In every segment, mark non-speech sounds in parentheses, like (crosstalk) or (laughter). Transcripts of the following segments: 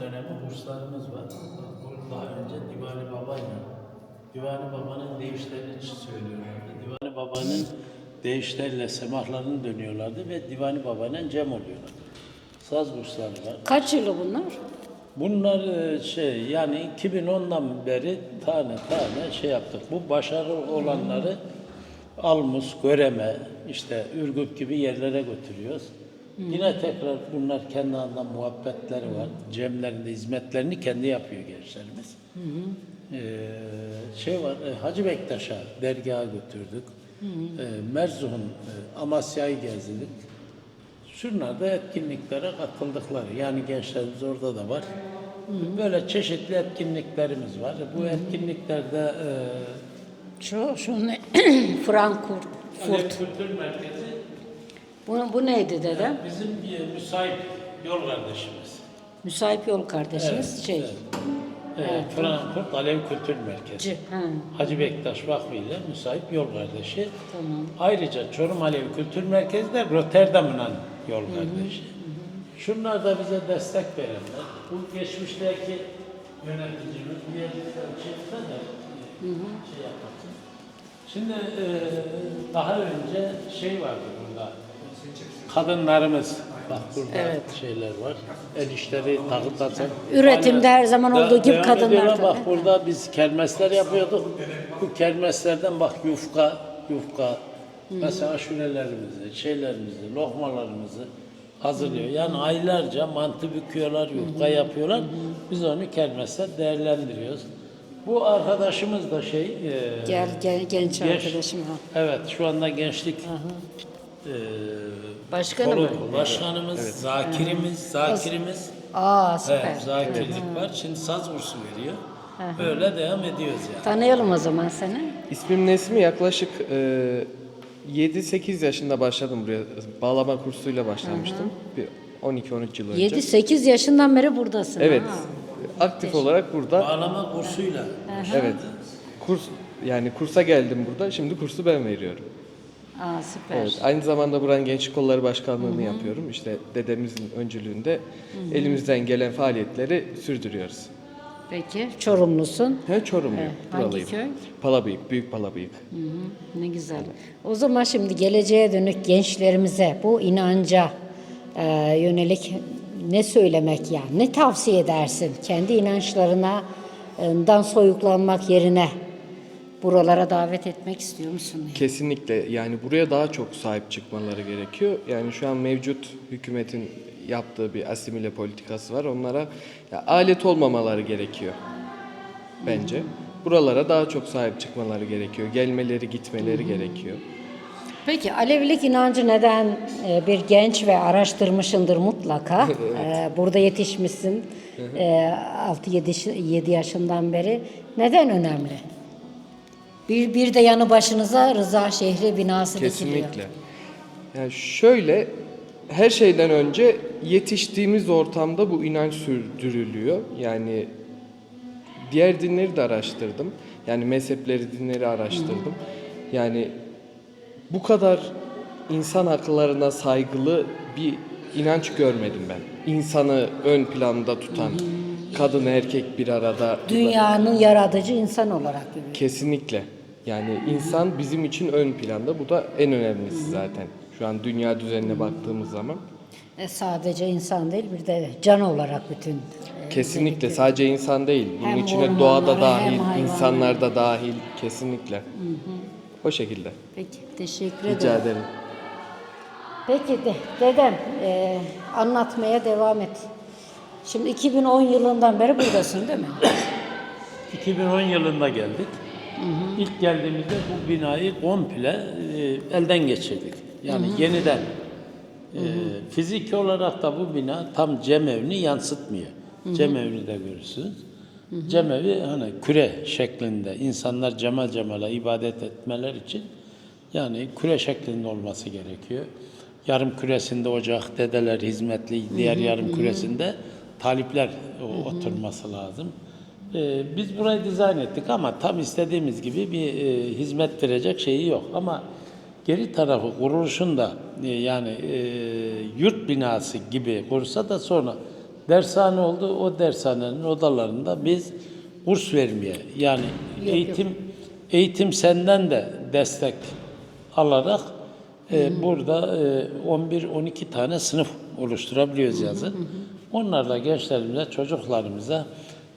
dönemi burslarımız var. Daha önce Divani Baba'yla, Divani Baba'nın deyişlerini söylüyorlardı. Divani Baba'nın deyişleriyle semahlarını dönüyorlardı ve Divani Baba'yla cem oluyorlardı. Saz bursları var. Kaç yılı bunlar? Bunlar e, şey yani 2010'dan beri tane tane şey yaptık. Bu başarılı olanları Almus, Göreme, işte Ürgüp gibi yerlere götürüyoruz. Yine tekrar bunlar kendi adına muhabbetleri var. Cemlerinde hizmetlerini kendi yapıyor gençlerimiz. Ee, şey var, e, Hacı Bektaş'a dergaha götürdük. E, Merzuh'un e, Amasya'yı gezdik. Şunlar da etkinliklere katıldıkları. Yani gençlerimiz orada da var. Böyle çeşitli etkinliklerimiz var. Bu etkinliklerde e, Şu, şu ne? (clears throat) Frankfurt. Alev. Kültür Merkezi Bu, bu neydi dedem? bizim bir müsait yol kardeşimiz. Müsait yol kardeşimiz Evet, şey. evet. E, Frankfurt Alev Kültür Merkezi. Ha, Hacı Bektaş Vakfı ile müsait yol kardeşi. tamam. Ayrıca Çorum Alevi Kültür Merkezi de Rotterdam'ın yol kardeşi. Şunlar da bize destek verenler. Bu geçmişteki yöneticimiz üyelikler içinde de e, şey yapmasın. Şimdi e, daha önce şey vardı. Kadınlarımız. Bak burada Evet. şeyler var. El işleri takı tasan. Üretimde her zaman olduğu gibi devam kadınlar ediyorlar. tabii. Bak burada biz kermesler yapıyorduk. Bu kermeslerden bak yufka, yufka. Mesela aşurelerimizi, şeylerimizi, lokmalarımızı hazırlıyor. Yani aylarca mantı büküyorlar, yufka yapıyorlar. Biz onu kermeste değerlendiriyoruz. Bu arkadaşımız da şey... e, Gel, gel genç Genç. arkadaşım ha. Evet, şu anda gençlik e, Başkanı kolu- mı? Başkanımız, zakirimiz, zakirimiz. Aa süper. Evet, zakirlik var. Şimdi saz kursu veriyor. Böyle devam ediyoruz yani. Tanıyalım o zaman seni. İsmim Nesmi yaklaşık e, 7-8 yaşında başladım buraya. Bağlama kursuyla başlamıştım. Bir 12-13 yıl önce. 7-8 yaşından beri buradasın. Evet. ha. Aktif olarak burada. Bağlama kursuyla. Evet. Kurs yani kursa geldim burada. Şimdi kursu ben veriyorum. Aa süper. Evet. Aynı zamanda buranın Gençlik Kolları Başkanlığı'nı yapıyorum. İşte dedemizin öncülüğünde elimizden gelen faaliyetleri sürdürüyoruz. Peki Çorumlusun. He Çorumluyum. Evet. Hangi Buralıyım. köy? Palabıyık, Büyük Palabıyık. Ne güzel. O zaman şimdi geleceğe dönük gençlerimize bu inanca e, yönelik ne söylemek yani ne tavsiye edersin? Kendi inançlarına e, soyuklanmak yerine buralara davet etmek istiyor musun? Kesinlikle yani buraya daha çok sahip çıkmaları gerekiyor. Yani şu an mevcut hükümetin yaptığı bir asimile politikası var. Onlara ya, alet olmamaları gerekiyor bence. Buralara daha çok sahip çıkmaları gerekiyor. Gelmeleri, gitmeleri gerekiyor. Peki Alevilik inancı neden e, bir genç ve araştırmışındır mutlaka. (laughs) E, Burada yetişmişsin e, 6-7 yaşından beri. Neden önemli? Bir, bir de yanı başınıza Rıza Şehri binası dikiliyor. Kesinlikle. Yani şöyle her şeyden önce yetiştiğimiz ortamda bu inanç sürdürülüyor. Yani diğer dinleri de araştırdım. Yani mezhepleri, dinleri araştırdım. Yani bu kadar insan haklarına saygılı bir inanç görmedim ben. İnsanı ön planda tutan, kadın erkek bir arada Dünyanın yaratıcı insan olarak görüyor. Kesinlikle. Yani insan bizim için ön planda. Bu da en önemlisi zaten. Şu an dünya düzenine baktığımız zaman. E, sadece insan değil bir de can olarak bütün. e, Kesinlikle sadece insan değil. Bunun Hem içine doğada dahil, insanlar da dahil. Kesinlikle. O şekilde. Peki teşekkür Rica ederim. ederim. Peki de, dedem e, anlatmaya devam et. Şimdi 2010 yılından beri buradasın değil mi? 2010 yılında geldik. İlk geldiğimizde bu binayı komple e, elden geçirdik. Yani yeniden. E, fiziki olarak da bu bina tam cemevini yansıtmıyor. Cemevini de görürsünüz. Cemevi hani küre şeklinde insanlar cemal cemala ibadet etmeler için yani küre şeklinde olması gerekiyor. Yarım küresinde ocak, dedeler hizmetli, diğer yarım küresinde talipler o- oturması lazım. Ee, biz burayı dizayn ettik ama tam istediğimiz gibi bir e, hizmet verecek şeyi yok. Ama geri tarafı kuruluşunda e, yani e, yurt binası gibi kursa da sonra dershane oldu. O dershanenin odalarında biz kurs vermeye yani eğitim eğitim senden de destek alarak e, burada e, 11-12 tane sınıf oluşturabiliyoruz yazı. Onlarla gençlerimize, çocuklarımıza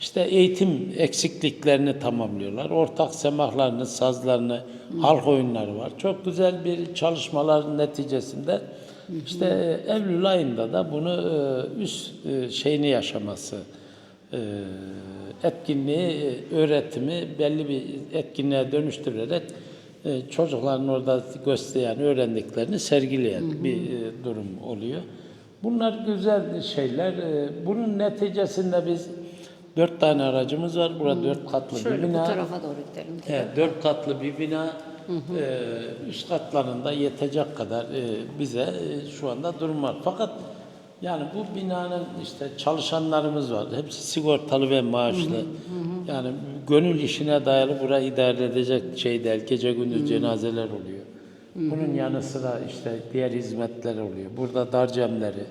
işte eğitim eksikliklerini tamamlıyorlar. Ortak semahlarını, sazlarını, halk oyunları var. Çok güzel bir çalışmaların neticesinde işte e, Eylül ayında da bunu e, üst e, şeyini yaşaması, etkinliği, öğretimi belli bir etkinliğe dönüştürerek çocukların orada gösteren, öğrendiklerini sergileyen bir e, durum oluyor. Bunlar güzel şeyler. Bunun neticesinde biz dört tane aracımız var. Burada dört katlı bir Şöyle bu bina. tarafa doğru gidelim. Evet, dört katlı bir bina. Ee, üst katlarında yetecek kadar e, bize e, şu anda durum var. Fakat yani bu binanın işte çalışanlarımız var. Hepsi sigortalı ve maaşlı. Yani gönül işine dayalı burayı idare edecek şey değil. Gece gündüz cenazeler oluyor. Bunun yanı sıra işte diğer hizmetler oluyor. Burada darcemleri,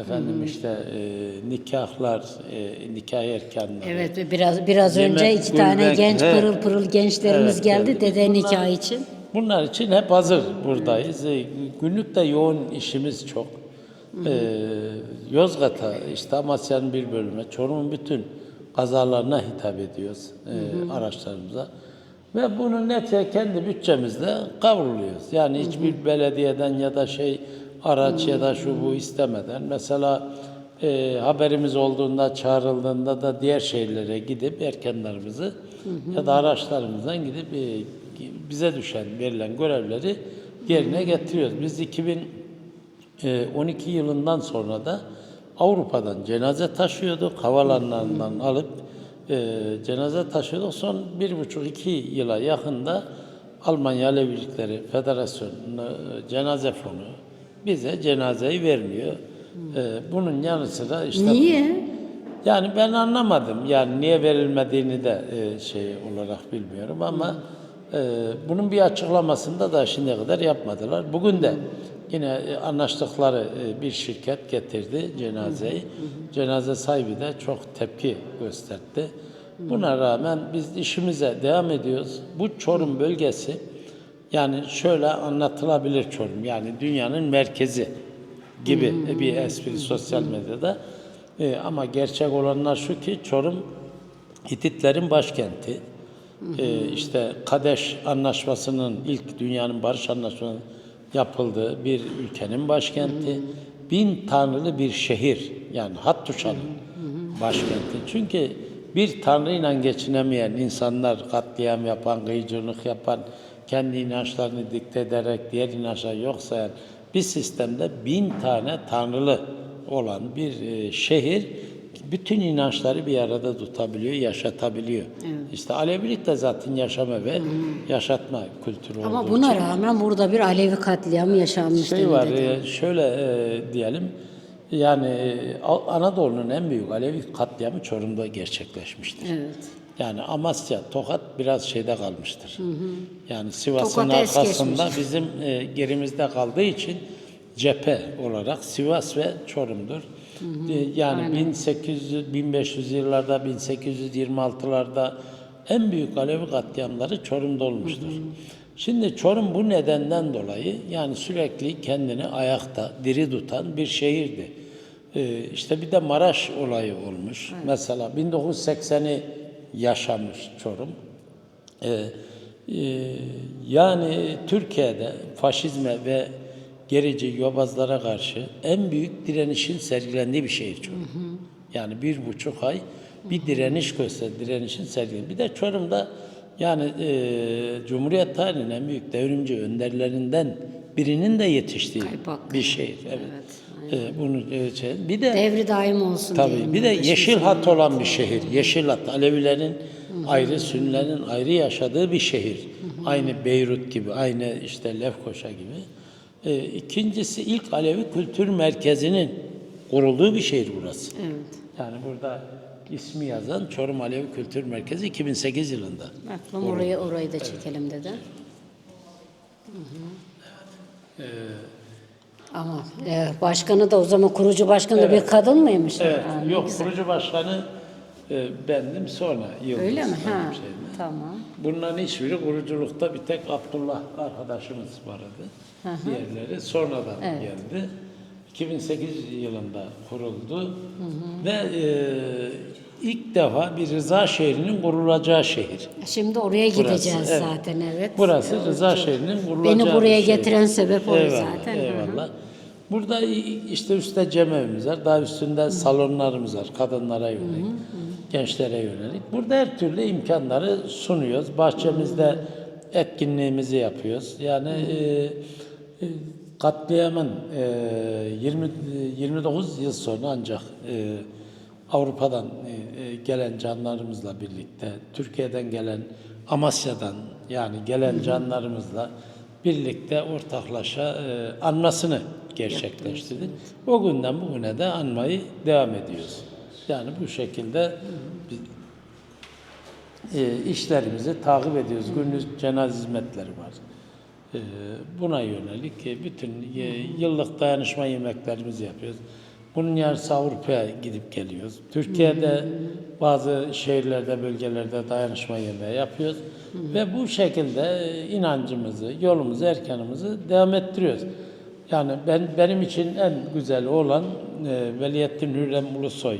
efendim işte e, nikahlar, e, nikah erkanları. Evet ve biraz biraz Yemek, önce iki tane gülmek, genç he. pırıl pırıl gençlerimiz Evet, geldi evet. dede Bunlar- nikahı için. Bunlar için hep hazır buradayız. E, Günlük de yoğun işimiz çok. Ee, Yozgat'a, işte Amasya'nın bir bölümü, Çorum'un bütün kazalarına hitap ediyoruz e, araçlarımıza. Ve bunu netice kendi bütçemizle kavruluyoruz. Yani hiçbir belediyeden ya da şey araç ya da şu bu istemeden. Mesela e, haberimiz olduğunda, çağrıldığında da diğer şehirlere gidip erkenlerimizi ya da araçlarımızdan gidip e, bize düşen, verilen görevleri yerine getiriyoruz. Biz 2012 yılından sonra da Avrupa'dan cenaze taşıyorduk. Havalanlarından alıp e, cenaze taşıyorduk. Son bir buçuk iki yıla yakında Almanya Alevilikleri Federasyonu e, cenaze fonu bize cenazeyi vermiyor. E, bunun yanı sıra işte Niye? yani ben anlamadım. Yani niye verilmediğini de e, şey olarak bilmiyorum ama e, bunun bir açıklamasını da şimdiye kadar yapmadılar. Bugün de yine e, anlaştıkları e, bir şirket getirdi cenazeyi. Cenaze sahibi de çok tepki gösterdi. Buna rağmen biz işimize devam ediyoruz. Bu Çorum bölgesi yani şöyle anlatılabilir Çorum. Yani dünyanın merkezi gibi bir espri sosyal medyada. E, ama gerçek olanlar şu ki Çorum Hititlerin başkenti. E, işte Kadeş Anlaşması'nın ilk dünyanın barış anlaşmasının yapıldığı bir ülkenin başkenti. Bin tanrılı bir şehir yani Hattuşa'nın başkenti. Çünkü bir tanrıyla geçinemeyen insanlar katliam yapan, kıyıcılık yapan, kendi inançlarını dikte ederek diğer inançları yok sayan bir sistemde bin tane tanrılı olan bir e, şehir bütün inançları bir arada tutabiliyor, yaşatabiliyor. İşte Alevilik de zaten yaşama ve yaşatma kültürü Ama buna için. rağmen burada bir Alevi katliamı yaşanmış şey var, dede? e, şöyle e, diyelim, yani e, Anadolu'nun en büyük Alevi katliamı Çorum'da gerçekleşmiştir. Evet. Yani Amasya, Tokat biraz şeyde kalmıştır. Yani Sivas'ın Tokat'ı es arkasında geçmiş. bizim e, gerimizde kaldığı için cephe olarak Sivas ve Çorum'dur. E, yani 1800 1500 yıllarda 1826'larda en büyük Alevi katliamları Çorum'da olmuştur. Şimdi Çorum bu nedenden dolayı yani sürekli kendini ayakta, diri tutan bir şehirdi. Ee, işte bir de Maraş olayı olmuş. Mesela 1980'i yaşamış Çorum. Ee, e, yani Türkiye'de faşizme ve gerici yobazlara karşı en büyük direnişin sergilendiği bir şehir Çorum. Yani bir buçuk ay bir direniş göster, direnişin sergilendiği. Bir de Çorum'da yani e, Cumhuriyet tarihinin en büyük devrimci önderlerinden birinin de yetiştiği Kaypak. bir şehir. Evet. E, bunu e, şey, bir de Devri daim olsun Tabii diyelim bir de yeşil hat olan bir şehir. Yeşil hat Alevilerin ayrı, Sünnilerin ayrı yaşadığı bir şehir. Aynı Beyrut gibi, aynı işte Lefkoşa gibi. Ee, ikincisi ilk Alevi kültür merkezinin kurulduğu bir şehir burası. Evet. Yani burada ismi yazan Çorum Alevi Kültür Merkezi 2008 yılında. Bakalım orayı orayı da çekelim dede. Ama e, başkanı da o zaman kurucu başkanı da bir kadın mıymış? Evet, Ha, ne yok güzel. kurucu başkanı e, bendim sonra Yıldız. Öyle mi? Ha, şeyim. tamam. Bunların hiçbiri kuruculukta bir tek Abdullah arkadaşımız vardı. Diğerleri sonradan geldi. 2008 yılında kuruldu ve e, ilk defa bir rıza şehrinin kurulacağı şehir. Şimdi oraya gideceğiz evet. zaten evet. Burası Rıza şehrinin kurulacağı Beni buraya bir şehir. getiren sebep o eyvallah, zaten. Hı hı. Eyvallah. Burada işte üstte cemevimiz var, daha üstünde salonlarımız var kadınlara yönelik, gençlere yönelik. Burada her türlü imkanları sunuyoruz. Bahçemizde etkinliğimizi yapıyoruz. Yani e, e, katliamın e, 20 29 yıl sonra ancak e, Avrupa'dan e, e, gelen canlarımızla birlikte, Türkiye'den gelen, Amasya'dan yani gelen canlarımızla birlikte ortaklaşa e, anmasını gerçekleştirdik. O günden bugüne de anmayı devam ediyoruz. Yani bu şekilde biz, e, işlerimizi takip ediyoruz. Günlük cenaze hizmetleri var. E, buna yönelik e, bütün e, yıllık dayanışma yemeklerimizi yapıyoruz. Bunun yarısı Avrupa'ya gidip geliyoruz. Türkiye'de bazı şehirlerde, bölgelerde dayanışma yemeği yapıyoruz. Ve bu şekilde e, inancımızı, yolumuzu, erkanımızı devam ettiriyoruz. Yani ben benim için en güzel olan e, Veliyettin Hürrem Ulusoy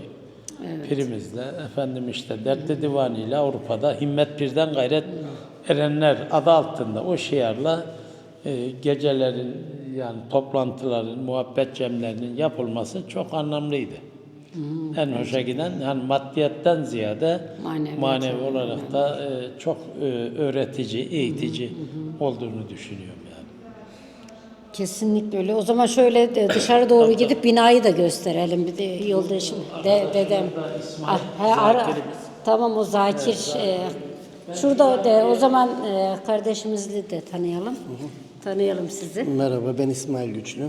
pirimizle efendim işte Dertli Divani ile Avrupa'da Himmet Birden Gayret Erenler adı altında o şiarla e, gecelerin yani toplantıların, muhabbet cemlerinin yapılması çok anlamlıydı. En hoşa giden yani maddiyetten ziyade Maneviyat manevi olarak da e, çok e, öğretici, eğitici olduğunu düşünüyorum. Kesinlikle öyle. O zaman şöyle de dışarı doğru gidip binayı da gösterelim. Bir de yoldaşım, de, dedem. Ah, he, ara, tamam o Zakir. e, şurada de, o zaman e, kardeşimizi de tanıyalım. Tanıyalım sizi. Merhaba ben İsmail Güçlü.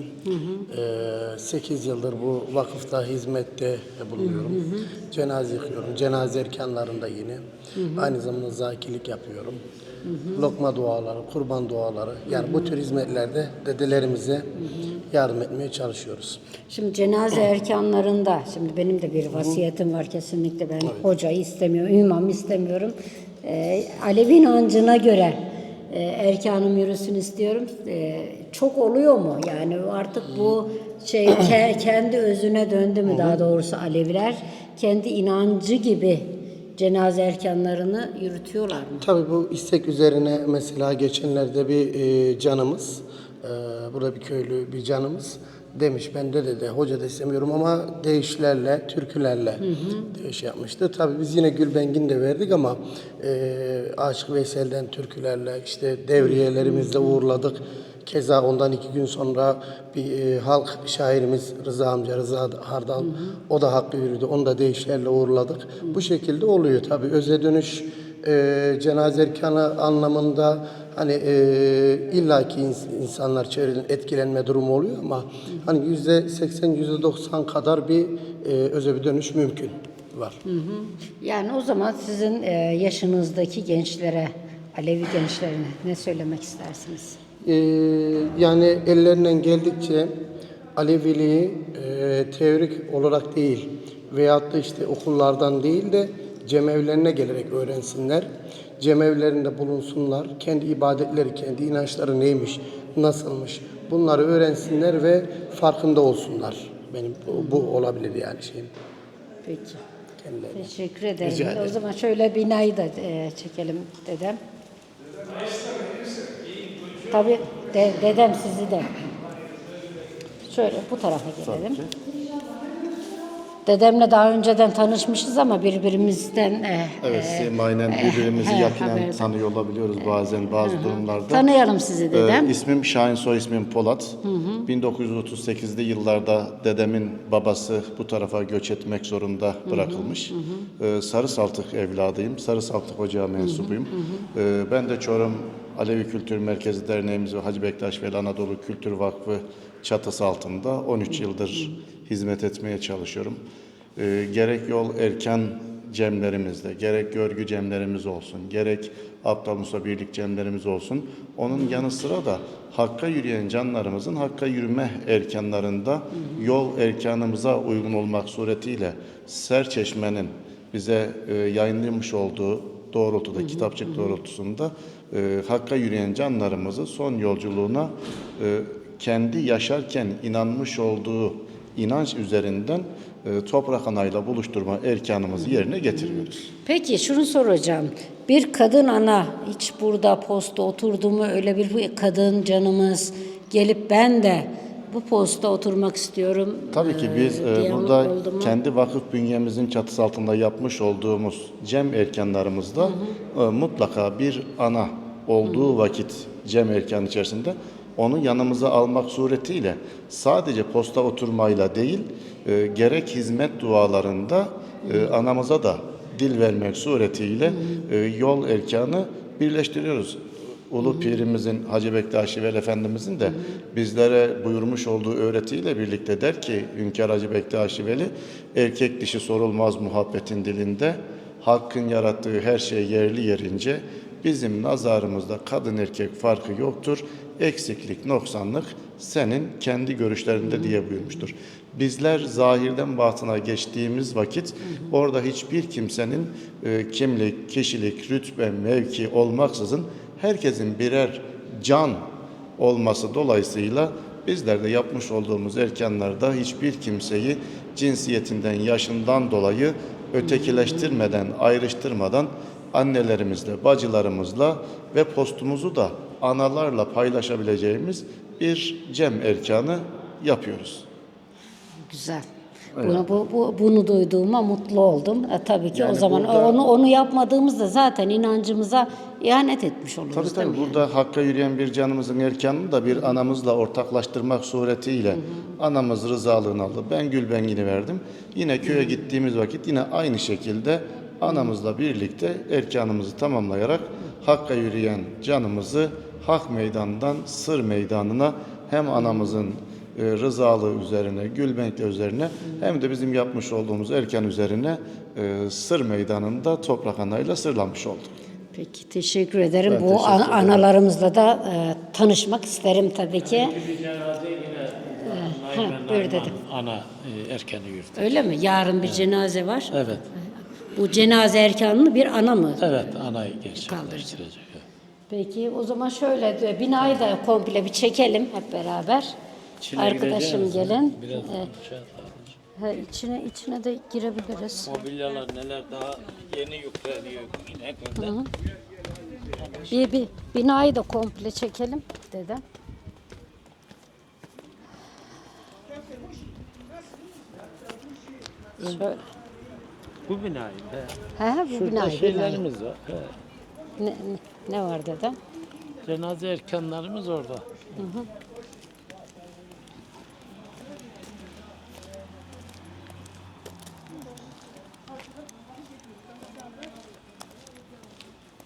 8 yıldır bu vakıfta hizmette bulunuyorum. Cenaze yıkıyorum. Cenaze erkanlarında yine. Aynı zamanda zakilik yapıyorum. Lokma duaları, kurban duaları. Yani bu tür hizmetlerde dedelerimize yardım etmeye çalışıyoruz. Şimdi cenaze erkanlarında, şimdi benim de bir vasiyetim var kesinlikle ben hocayı istemiyorum, imam istemiyorum. Ee, Alevi inancına göre e, erkanım yürüsün istiyorum. Ee, çok oluyor mu? Yani artık bu şey ke- kendi özüne döndü mü daha doğrusu Aleviler? Kendi inancı gibi cenaze erkanlarını yürütüyorlar mı? Tabii bu istek üzerine mesela geçenlerde bir e, canımız, e, burada bir köylü bir canımız demiş ben de dedi hoca da istemiyorum ama deyişlerle, türkülerle deyiş yapmıştı. Tabii biz yine Gülbengin de verdik ama e, Aşık Veysel'den türkülerle işte devriyelerimizle uğurladık. Keza ondan iki gün sonra bir e, halk şairimiz Rıza amca, Rıza Hardal, o da hakkı yürüdü. Onu da deyişlerle uğurladık. Bu şekilde oluyor tabii. Öze dönüş e, cenaze erkanı anlamında hani e, illaki ins- insanlar çevrenin etkilenme durumu oluyor ama hani yüzde seksen, yüzde doksan kadar bir e, öze bir dönüş mümkün var. Yani o zaman sizin e, yaşınızdaki gençlere, Alevi gençlerine ne söylemek istersiniz? Ee, yani ellerinden geldikçe Aleviliği e, teorik olarak değil veyahut da işte okullardan değil de cemevlerine gelerek öğrensinler. Cemevlerinde bulunsunlar. Kendi ibadetleri, kendi inançları neymiş, nasılmış bunları öğrensinler ve farkında olsunlar. Benim bu, bu olabilir yani şeyim. Peki. Kendilerine. Teşekkür ederim. Rica O ederim. zaman şöyle binayı da e, çekelim dedem. Tabii de, dedem sizi de. Şöyle bu tarafa gelelim. Dedemle daha önceden tanışmışız ama birbirimizden e, Evet, e, simaynen e, birbirimizi he, yakinen haberdar. tanıyor olabiliyoruz bazen bazı durumlarda. Tanıyalım sizi dedem. Ee, ismim Şahin, soy ismim Polat. 1938'li yıllarda dedemin babası bu tarafa göç etmek zorunda bırakılmış. Ee, Sarı Saltık evladıyım. Sarı Saltık Ocağı mensubuyum. Ee, ben de Çorum Alevi Kültür Merkezi Derneğimiz ve Hacı Bektaş Veli Anadolu Kültür Vakfı çatısı altında 13 yıldır hizmet etmeye çalışıyorum. Ee, gerek yol erken cemlerimizde, gerek görgü cemlerimiz olsun, gerek Abdal Musa Birlik cemlerimiz olsun, onun yanı sıra da Hakka yürüyen canlarımızın Hakka yürüme erkanlarında yol erkanımıza uygun olmak suretiyle Serçeşme'nin bize e, yayınlamış olduğu doğrultuda, kitapçık doğrultusunda e, Hakka yürüyen canlarımızı son yolculuğuna e, kendi yaşarken inanmış olduğu inanç üzerinden e, toprak anayla buluşturma erkanımızı yerine getiriyoruz. Peki şunu soracağım. Bir kadın ana hiç burada posta oturdu mu öyle bir kadın canımız gelip ben de bu posta oturmak istiyorum. Tabii ki e, biz e, burada kendi vakıf bünyemizin çatısı altında yapmış olduğumuz cem erkanlarımızda e, mutlaka bir ana olduğu vakit cem erkan içerisinde onu yanımıza almak suretiyle sadece posta oturmayla değil e, gerek hizmet dualarında e, anamıza da dil vermek suretiyle e, yol erkanı birleştiriyoruz. Ulu Pirimizin Hacı Bektaşi Veli Efendimizin de bizlere buyurmuş olduğu öğretiyle birlikte der ki Hünkar Hacı Bektaşi Veli erkek dişi sorulmaz muhabbetin dilinde hakkın yarattığı her şey yerli yerince bizim nazarımızda kadın erkek farkı yoktur. Eksiklik, noksanlık senin kendi görüşlerinde diye buyurmuştur. Bizler zahirden batına geçtiğimiz vakit orada hiçbir kimsenin e, kimlik, kişilik, rütbe, mevki olmaksızın herkesin birer can olması dolayısıyla bizler de yapmış olduğumuz erkanlarda hiçbir kimseyi cinsiyetinden, yaşından dolayı ötekileştirmeden, ayrıştırmadan annelerimizle, bacılarımızla ve postumuzu da analarla paylaşabileceğimiz bir cem erkanı yapıyoruz. Güzel. Bunu, bu, bu, bunu duyduğuma mutlu oldum. E, tabii ki o Yani zaman burada- onu onu yapmadığımızda zaten inancımıza ihanet etmiş oluruz Tabii tabii burada hakka yürüyen bir canımızın erkanını da bir anamızla ortaklaştırmak suretiyle anamız rızalığını aldı. Ben Gülbengini verdim. Yine köye gittiğimiz vakit yine aynı şekilde anamızla birlikte erkanımızı tamamlayarak hakka yürüyen canımızı hak meydanından sır meydanına hem anamızın e, rızalığı üzerine, Gülbenk'le üzerine hem de bizim yapmış olduğumuz erkan üzerine e, sır meydanında toprak anayla sırlanmış olduk. Peki teşekkür ederim. Ben Bu teşekkür ederim. analarımızla da e, tanışmak isterim tabii ki. Bir cenaze yine ha, Naime buyur Naiman dedim. ana e, erkeni yurtta. Öyle mi? Yarın bir cenaze var. Evet. Bu cenaze erkanını bir ana mı? Evet anayı gerçekleştirecek. Peki o zaman şöyle de binayı da komple bir çekelim hep beraber. İçine Arkadaşım gelin. Biraz Ee, şey ha, içine içine de girebiliriz. Mobilyalar neler daha yeni yükleniyor yine önden. Bir, bir binayı da komple çekelim dedem. Şöyle. Bu binayı. He, he, bu Şurada binayı, binayı. şeylerimiz var. He. Ne, ne, ne var dedem? Cenaze erkanlarımız orada.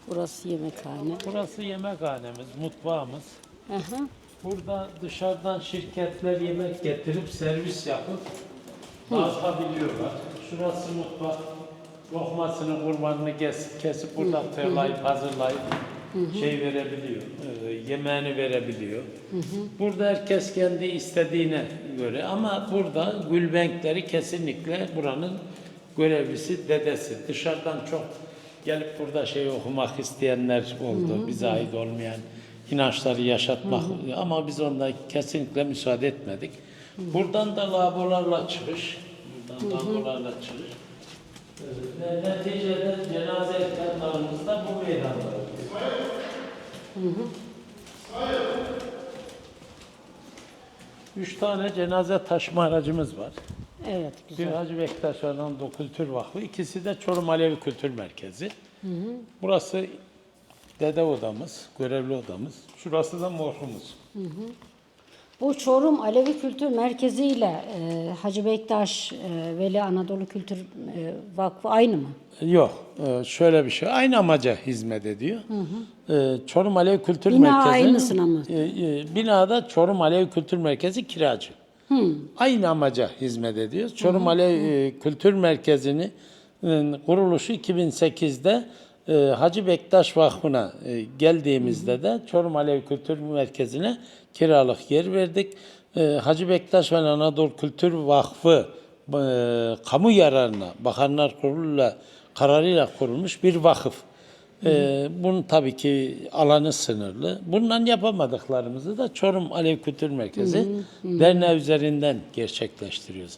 Burası yemekhane. Burası yemekhanemiz, mutfağımız. Hı hı. Burada dışarıdan şirketler yemek getirip servis yapıp dağıtabiliyorlar. Şurası mutfak. Lokmasını, kurbanını kesip, kesip burada tığlayıp, hazırlayıp şey verebiliyor. e, yemeğini verebiliyor. Burada herkes kendi istediğine göre ama burada gülbenkleri kesinlikle buranın görevlisi, dedesi. Dışarıdan çok gelip burada şey okumak isteyenler oldu. Bize ait olmayan inançları yaşatmak ama biz onda kesinlikle müsaade etmedik. Buradan da labolarla çıkış, buradan labolarla çıkış. Ve Neticede cenaze erkanlarımız da bu meydanda. Üç tane cenaze taşıma aracımız var. Evet Bir güzel. Hacı Bektaş Anadolu Kültür Vakfı, ikisi de Çorum Alevi Kültür Merkezi. Burası dede odamız, görevli odamız. Şurası da morhumuz. Bu Çorum Alevi Kültür Merkezi ile e, Hacı Bektaş e, Veli Anadolu Kültür e, Vakfı aynı mı? Yok, e, şöyle bir şey. Aynı amaca hizmet ediyor. E, Çorum Alevi Kültür Bina Merkezi. aynısına mı? E, e, binada Çorum Alevi Kültür Merkezi kiracı. Aynı amaca hizmet ediyor. Çorum Alevi e, Kültür Merkezi'ni kuruluşu 2008'de e, Hacı Bektaş Vakfı'na e, geldiğimizde de Çorum Alevi Kültür Merkezi'ne kiralık yer verdik. E, Hacı Bektaş ve Anadolu Kültür Vakfı e, kamu yararına Bakanlar Kurulu'yla kararıyla kurulmuş bir vakıf. Ee, bunun tabii ki alanı sınırlı. Bundan yapamadıklarımızı da Çorum Alev Kültür Merkezi derneği üzerinden gerçekleştiriyoruz.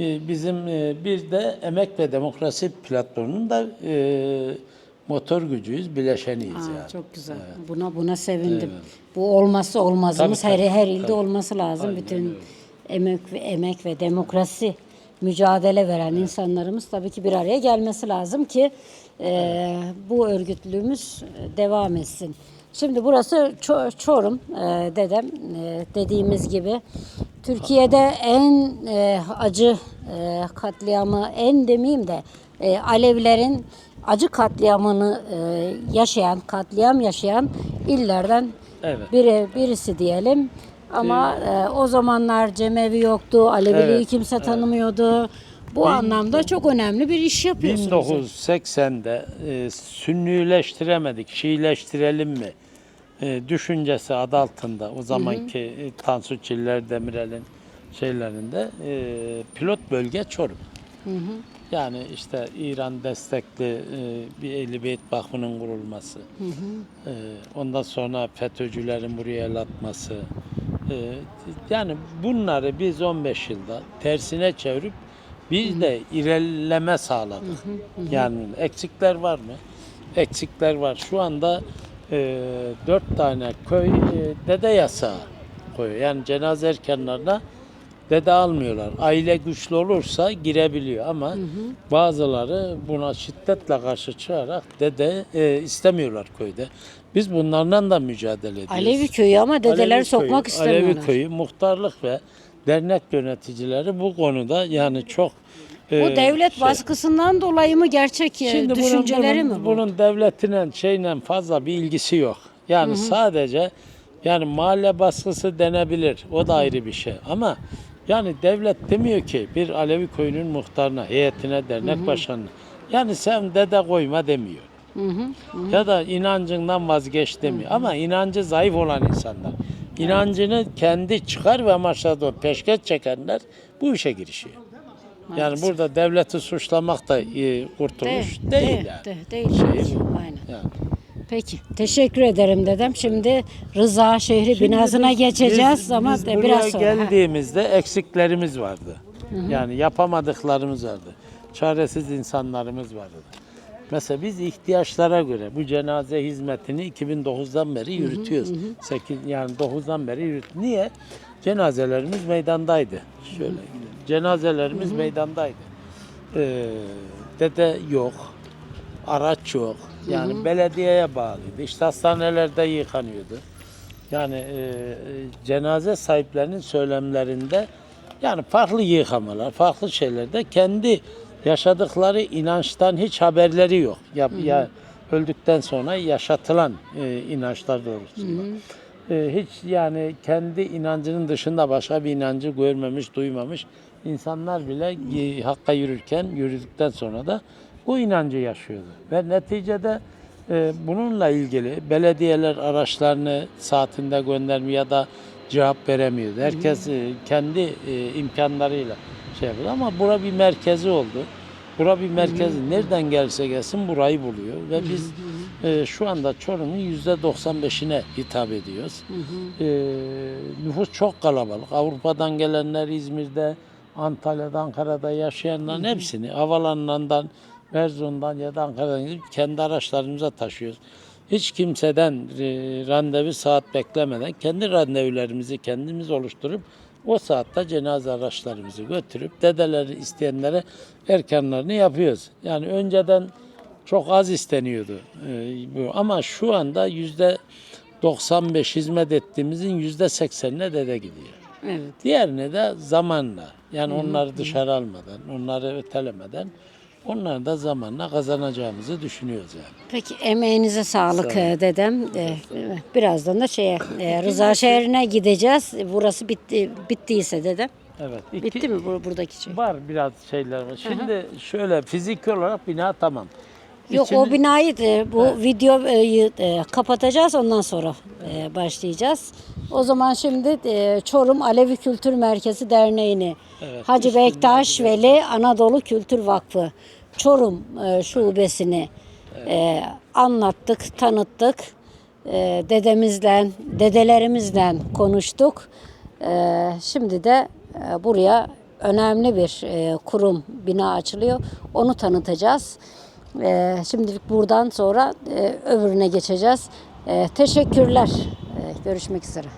Ee, Bizim e, bir de Emek ve Demokrasi platformunun da e, motor gücüyüz, bileşeniyiz Aa, yani. Çok güzel. Buna buna sevindim. Bu olması olmazımız Tabii, her tabii, her ilde tabii. olması lazım. Aynen Bütün öyle. emek ve emek ve demokrasi mücadele veren insanlarımız tabii ki bir araya gelmesi lazım ki e, bu örgütlüğümüz devam etsin. Şimdi burası Ço- Çorum e, dedem e, dediğimiz gibi Türkiye'de en e, acı e, katliamı en demeyeyim de e, Alevlerin acı katliamını e, yaşayan, katliam yaşayan illerden Evet. biri birisi diyelim. Ama e, o zamanlar cemevi yoktu, Aleviliği Evet, kimse tanımıyordu. Bu anlamda çok önemli bir iş yapıyorsunuz. 1980'de e, sünnileştiremedik, Şiileştirelim mi e, düşüncesi adı altında o zamanki e, Tansu Çiller Demirel'in şeylerinde e, pilot bölge Çorum. Yani işte İran destekli e, bir Ehl-i Beyt Vakfı'nın kurulması, e, ondan sonra FETÖ'cülerin buraya el atması, e, yani bunları biz 15 yılda tersine çevirip biz de ilerleme sağladık. Yani eksikler var mı? Eksikler var. Şu anda e, dört tane köy e, dede yasağı koyuyor. Yani cenaze erkenlerine dede almıyorlar. Aile güçlü olursa girebiliyor ama bazıları buna şiddetle karşı çıkarak dede e, istemiyorlar köyde. Biz bunlarla da mücadele ediyoruz. Alevi köyü ama dedeler Alevi sokmak köyü, istemiyorlar. Alevi köyü, muhtarlık ve dernek yöneticileri bu konuda yani çok Bu e, devlet şey- baskısından dolayı mı gerçek e, Şimdi bunun- düşünceleri bunun, mi bu? Bunun devletinin şeyle fazla bir ilgisi yok. Yani sadece yani mahalle baskısı denebilir. O da ayrı bir şey. Ama yani devlet demiyor ki bir Alevi köyünün muhtarına, heyetine, dernek başkanına. Yani sen dede koyma demiyor. Ya da inancından vazgeç demiyor. Ama inancı zayıf olan insanlar. inancını kendi çıkar ve amaçlara doğru peşkeş çekenler bu işe girişiyor. Yani burada devleti suçlamak da e, kurtuluş değil, değil, yani. de- değil. Şey bu. Aynen. Yani. Peki. Teşekkür ederim dedem. Şimdi Rıza Şehri binasına biz- geçeceğiz biz- ama biz de buraya biraz sonra. Ha. geldiğimizde eksiklerimiz vardı. Yani yapamadıklarımız vardı. Çaresiz insanlarımız vardı. Mesela biz ihtiyaçlara göre bu cenaze hizmetini 2009'dan beri yürütüyoruz. 8 yani 9'dan beri yürüt. Niye? Cenazelerimiz meydandaydı. Şöyle gidelim. Cenazelerimiz meydandaydı. Ee, dede yok. Araç yok. Yani belediyeye bağlıydı. İşte hastanelerde yıkanıyordu. Yani e, cenaze sahiplerinin söylemlerinde yani farklı yıkamalar, farklı şeylerde kendi yaşadıkları inançtan hiç haberleri yok. Ya, ya öldükten sonra yaşatılan e, inançlar doğrultusunda. E, hiç yani kendi inancının dışında başka bir inancı görmemiş, duymamış insanlar bile hakka yürürken, yürüdükten sonra da bu inancı yaşıyordu. Ve neticede e, bununla ilgili belediyeler araçlarını saatinde göndermiyor ya da cevap veremiyordu. Herkes e, kendi e, imkanlarıyla şey yapıyor ama bura bir merkezi oldu. Bura bir merkezi. Nereden gelse gelsin burayı buluyor ve biz e, şu anda Çorum'un yüzde 95'ine hitap ediyoruz. E, nüfus çok kalabalık. Avrupa'dan gelenler İzmir'de, Antalya'da, Ankara'da yaşayanların hepsini havalanından, Erzurum'dan ya da Ankara'dan gidip kendi araçlarımıza taşıyoruz. Hiç kimseden e, randevu saat beklemeden kendi randevularımızı kendimiz oluşturup o saatte cenaze araçlarımızı götürüp dedeleri isteyenlere erkanlarını yapıyoruz. Yani önceden çok az isteniyordu e, bu ama şu anda yüzde 95 hizmet ettiğimizin yüzde 80'ine dede gidiyor. Evet. Diğerini de zamanla yani onları dışarı almadan, onları ötelemeden onları da zamanla kazanacağımızı düşünüyoruz yani. Peki emeğinize sağlık e, dedem. E, birazdan da şeye e, Rıza Şehri'ne gideceğiz. Burası bitti bittiyse dedem. Evet. iki- Bitti mi bu, buradaki şey? Var biraz şeyler var. Şimdi şöyle fiziki olarak bina tamam. Yok İçini- o binayı da bu videoyu e, kapatacağız ondan sonra e, başlayacağız. O zaman şimdi e, Çorum Alevi Kültür Merkezi Derneği'ni Evet, Hacı Bektaş Veli Anadolu Kültür Vakfı Çorum e, şubesini e, anlattık, tanıttık. E, dedemizle, dedelerimizle konuştuk. E, şimdi de e, buraya önemli bir e, kurum, bina açılıyor. Onu tanıtacağız. E, şimdilik buradan sonra e, öbürüne geçeceğiz. E, teşekkürler. E, görüşmek üzere.